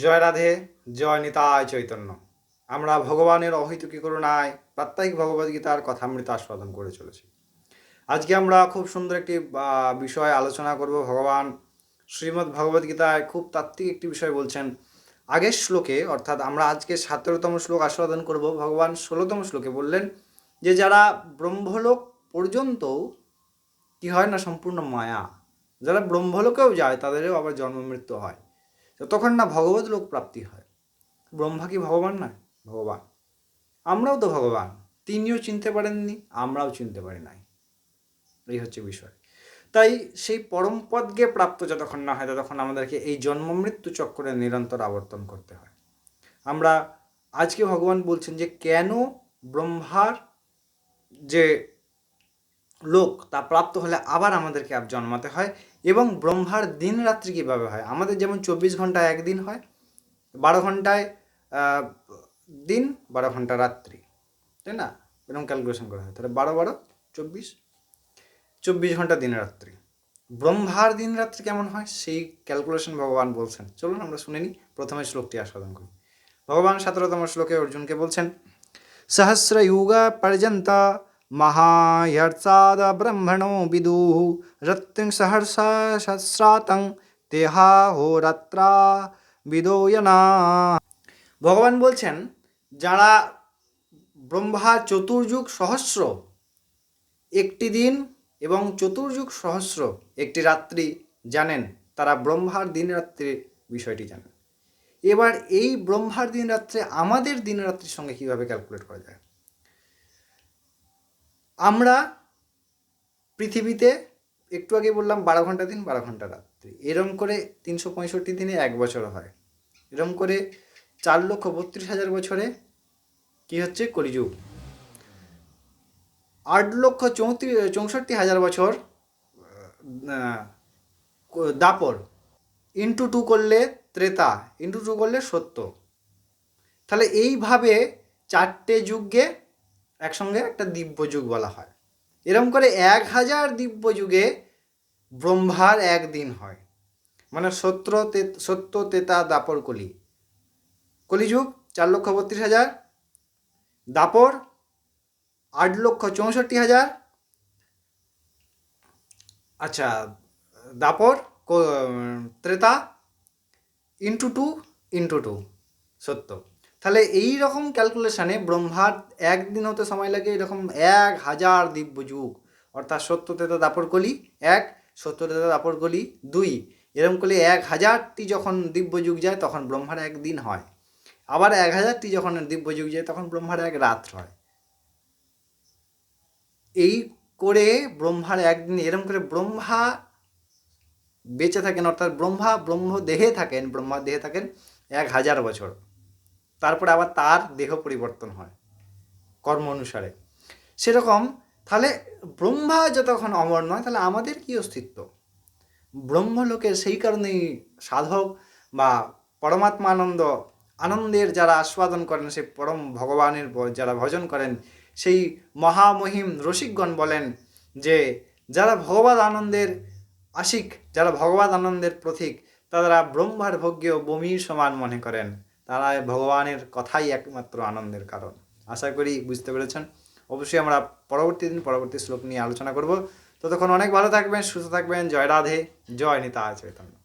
জয় রাধে, জয় নিতায় চৈতন্য। আমরা ভগবানের অহৈতুকী করুণায়, প্রাত্যহিক ভগবদ্গীতার কথামৃত আস্বাদন করে চলেছি। আজকে আমরা খুব সুন্দর একটি বিষয় আলোচনা করব। ভগবান শ্রীমদ্ ভগবদ্গীতায় খুব তাত্ত্বিক একটি বিষয় বলছেন, আগের শ্লোকে, অর্থাৎ আমরা আজকে সতেরোতম শ্লোক আস্বাদন করব। ভগবান ষোলোতম শ্লোকে বললেন যে, যারা ব্রহ্মলোক পর্যন্ত, কি হয় না, সম্পূর্ণ মায়া। যারা ব্রহ্মলোকেও যায়, তাদেরও আবার জন্ম মৃত্যু হয়। যতক্ষণ না ভগবত লোক প্রাপ্তি হয়। ব্রহ্মা কি ভগবান নয় ভগবান। আমরাও তো ভগবান। তিনিও চিনতে পারেননি, আমরাও চিনতে পারি নাই। এই হচ্ছে বিষয়। তাই সেই পরম পদকে প্রাপ্ত যতক্ষণ না হয়, ততক্ষণ আমাদেরকে এই জন্ম মৃত্যু চক্রে নিরন্তর আবর্তন করতে হয়। আমরা আজকে ভগবান বলছেন যে, কেন ব্রহ্মার যে লোক তা প্রাপ্ত হলে আবার আমাদেরকে আর জন্মাতে হয় এবং ব্রহ্মার দিন রাত্রি কীভাবে হয়? আমাদের যেমন চব্বিশ ঘন্টায় একদিন হয়, বারো ঘন্টায় দিন, বারো ঘণ্টা রাত্রি। তাই না? এরকম ক্যালকুলেশন করা হয়। তাহলে বারো বারো, চব্বিশ চব্বিশ ঘণ্টা দিন রাত্রি। ব্রহ্মার দিন রাত্রি কেমন হয়? সেই ক্যালকুলেশন ভগবান বলছেন। চলুন আমরা শুনে নিই। প্রথমে শ্লোকটি আস্বাদন করি। ভগবান সতেরোতম শ্লোকে অর্জুনকে বলছেন, সহস্র ইউগা পর্যন্তা ब्रह्मणो विदुः रत्तिं सहर्षा सहस्रातं তেহা হোরাত্রা বিদোয়না ভগবান বলছেন যারা ব্রহ্মা চতুর্যুগ সহস্র একটি দিন এবং চতুর্যুগ সহস্র একটি রাত্রি জানেন তারা ব্রহ্মার দিন রাত্রির বিষয়টি জানেন এবার এই ব্রহ্মার দিন রাত্রে আমাদের দিন রাত্রির সঙ্গে কিভাবে ক্যালকুলেট করা যায় আমরা পৃথিবীতে একটু আগে বললাম বারো ঘণ্টা দিন, বারো ঘণ্টা রাত্রি। এরম করে তিনশো পঁয়ষট্টি দিনে এক বছর হয়। এরম করে চার লক্ষ বত্রিশ হাজার বছরে কি হচ্ছে? কলিযুগ। আট লক্ষ চৌত্রিশ চৌষট্টি হাজার বছর দাপর। ইন্টু টু করলে ত্রেতা, ইন্টু টু করলে সত্য। তাহলে এইভাবে চারটে যুগকে একসঙ্গে একটা দিব্য যুগ বলা হয়। এরকম করে এক হাজার দিব্য যুগে ব্রহ্মার একদিন হয়। মানে সত্য তে- সত্য, তেতা, দাপর, কলি। কলিযুগ চার লক্ষ বত্রিশ হাজার, দাপর আট লক্ষ চৌষট্টি হাজার আচ্ছা Dwapar Treta, into two into two, সত্য। তাহলে এই রকম ক্যালকুলেশানে ব্রহ্মার একদিন হতে সময় লাগে এরকম এক হাজার দিব্য যুগ। অর্থাৎ সত্য তেতা দাপর কলি এক সত্য তেতা দাপর কলি দুই। এরকম করলে এক হাজারটি যখন দিব্য যুগ যায়, তখন ব্রহ্মার একদিন হয়। আবার এক হাজারটি যখন দিব্য যুগ যায়, তখন ব্রহ্মার এক রাত হয়। এই করে ব্রহ্মার একদিন এরকম করে ব্রহ্মা বেঁচে থাকেন, অর্থাৎ ব্রহ্মা ব্রহ্ম দেহে থাকেন ব্রহ্মা দেহে থাকেন এক হাজার বছর। তারপরে আবার তার দেহ পরিবর্তন হয়, কর্ম অনুসারে। সেরকম তাহলে ব্রহ্মা যতক্ষণ অমর নয়, তাহলে আমাদের কি অস্তিত্ব? ব্রহ্মলোকের সেই কারণেই সাধক বা পরমাত্মা আনন্দ আনন্দের যারা আস্বাদন করেন, সেই পরম ভগবানের যারা ভজন করেন, সেই মহামহিম রসিকগণ বলেন যে, যারা ভগবত আনন্দের আশিক, যারা ভগবত আনন্দের প্রতীক, তারা ব্রহ্মার ভোগ্য বমির সমান মনে করেন। তারা ভগবানের কথাই একমাত্র আনন্দের কারণ। আশা করি বুঝতে পেরেছেন। অবশ্যই আমরা পরবর্তী দিন, পরবর্তী শ্লোক নিয়ে আলোচনা করব। ততক্ষণ অনেক ভালো থাকবেন, সুস্থ থাকবেন। জয় রাধে, জয় নিতা চৈতন্য।